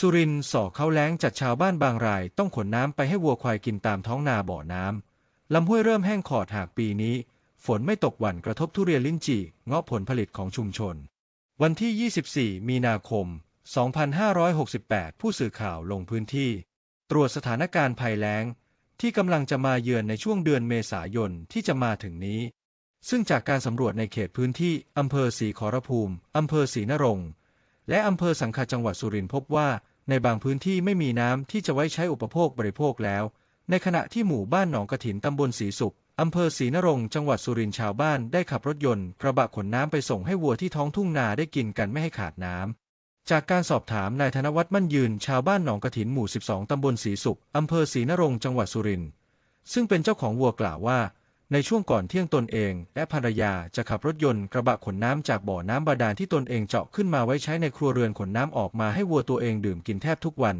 สุรินส่อเขาแล้งจัดชาวบ้านบางรายต้องขนน้ำไปให้วัวควายกินตามท้องนาบ่อน้ำลำห้วยเริ่มแห้งขอดหากปีนี้ ฝนไม่ตกหวั่นกระทบทุเรียนลิ้นจี่เงาะผลผลิตของชุมชน วันที่ 24 มีนาคม 2568 ผู้สื่อข่าวลงพื้นที่ ตรวจสถานการณ์ภัยแล้ง ที่กำลังจะมาเยือนในช่วงเดือนเมษายนที่จะมาถึงนี้ ซึ่งจากการสำรวจในเขตพื้นที่อำเภอศรีขอรภูมิอำเภอศรีนรงค์ และอำเภอสังขะจังหวัดสุรินทร์พบว่าในบางพื้นที่ไม่มีน้ำที่จะไว้ใช้อุปโภคบริโภคแล้ว ในขณะที่หมู่บ้านหนองกระถินตำบลศรีสุขอำเภอศรีนรงค์จังหวัดสุรินทร์ชาวบ้านได้ขับรถยนต์กระบะขนน้ำไปส่งให้วัวที่ท้องทุ่งนาได้กินกันไม่ให้ขาดน้ำ จากการสอบถามนายธนวัฒน์มั่นยืนชาวบ้านหนองกระถินหมู่ 12 ตำบลศรีสุขอำเภอศรีนรงค์จังหวัดสุรินทร์ซึ่งเป็นเจ้าของวัวกล่าวว่า ในช่วงก่อนเที่ยงตนเอง และภรรยาจะขับรถยนต์กระบะขนน้ำจากบ่อน้ำบาดาลที่ตนเองเจาะขึ้นมาไว้ใช้ในครัวเรือนขนน้ำออกมาให้วัวตัวเองดื่มกินแทบทุกวัน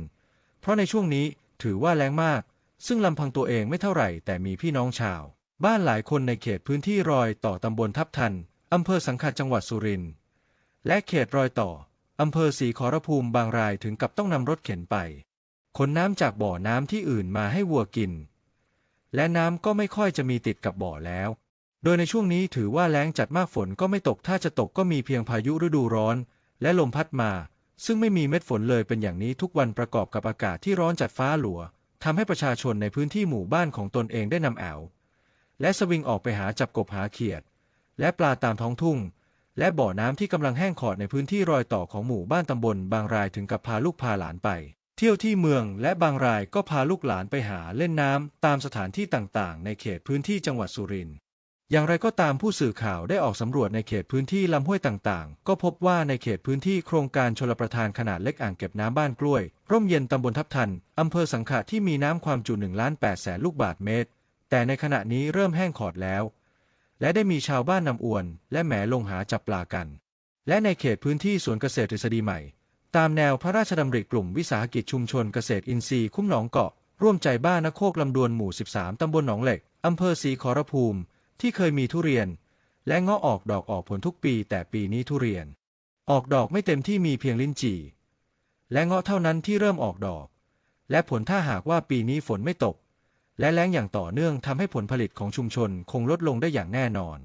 เพราะในช่วงนี้ถือว่าแรงมาก ซึ่งลำพังตัวเองไม่เท่าไหร่แต่มีพี่น้องชาว บ้านหลายคนในเขตพื้นที่รอยต่อตำบลทับทันอำเภอสังขะจังหวัดสุรินทร์และเขตรอยต่ออำเภอศรีขอรภูมิบางรายถึงกับต้องนำรถเข็นไปขนน้ำจากบ่อน้ำที่อื่นมาให้วัวกิน และน้ำก็ไม่ค่อยจะมีติดกับบ่อแล้ว โดยในช่วงนี้ถือว่าแล้งจัดมากฝนก็ไม่ตกถ้าจะตกก็มีเพียงพายุฤดูร้อน และลมพัดมา ซึ่งไม่มีเม็ดฝนเลยเป็นอย่างนี้ทุกวันประกอบกับอากาศที่ร้อนจัดฟ้าหลัวทำให้ประชาชนในพื้นที่หมู่บ้านของตนเองได้นำแอวและสวิงออกไปหาจับกบหาเขียด และปลาตามท้องทุ่ง และบ่อน้ำที่กำลังแห้งขอดในพื้นที่รอยต่อของหมู่บ้านตำบลบางรายถึงกับพาลูกพาหลานไป เที่ยวที่เมืองและบางรายก็พาลูกหลานไปหาเล่นน้ำตามสถานที่ต่างๆ ในเขตพื้นที่จังหวัดสุรินทร์อย่างไรก็ตามผู้สื่อข่าวได้ออกสำรวจในเขตพื้นที่ลำห้วยต่างๆ ก็พบว่าในเขตพื้นที่โครงการชลประทานขนาดเล็กอ่างเก็บน้ำบ้านกล้วย ร่มเย็นตำบลทับทันอำเภอสังขะที่มีน้ำความจุ1ล้าน8แสนลูกบาศก์เมตร แต่ในขณะนี้เริ่มแห้งขอดแล้ว และได้มีชาวบ้านนำอวน และแหมลงหาจับปลากัน และในเขตพื้นที่สวนเกษตรฤษฎีใหม่ ตามแนวพระราชดำริกลุ่มวิสาหกิจชุมชนเกษตรอินทรีย์คุ้มหนองเกาะ ร่วมใจบ้านนโคกลำดวนหมู่ 13 ตำบลหนองเหล็ก อำเภอศรีขอรภูมิ ที่เคยมีทุเรียน และเงาะออกดอกออกผลทุกปี แต่ปีนี้ทุเรียน ออกดอกไม่เต็มที่มีเพียงลิ้นจี่ และเงาะเท่านั้นที่เริ่มออกดอก และผลถ้าหากว่าปีนี้ฝนไม่ตก และแล้งอย่างต่อเนื่องทำให้ผลผลิตของชุมชนคงลดลงได้อย่างแน่นอน